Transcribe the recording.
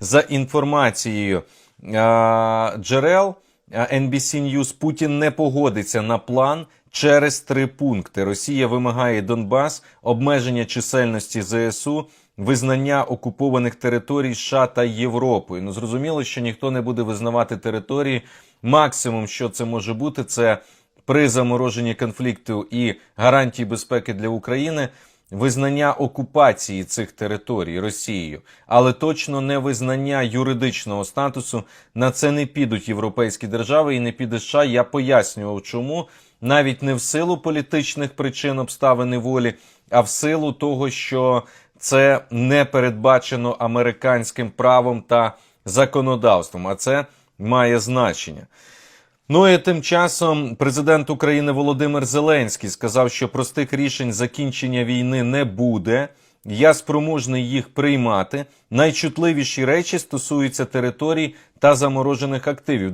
За інформацією джерел NBC News, Путін не погодиться на план через три пункти. Росія вимагає Донбас, обмеження чисельності ЗСУ, визнання окупованих територій США та Європою. Ну зрозуміло, що ніхто не буде визнавати території. Максимум, що це може бути, це при замороженні конфлікту і гарантії безпеки для України визнання окупації цих територій Росією, але точно не визнання юридичного статусу. На це не підуть європейські держави і не піде США. Я пояснював, чому навіть не в силу політичних причин обставин і волі, а в силу того, що це не передбачено американським правом та законодавством, а це має значення. Ну і тим часом президент України Володимир Зеленський сказав, що простих рішень закінчення війни не буде. Я спроможний їх приймати. Найчутливіші речі стосуються територій та заморожених активів.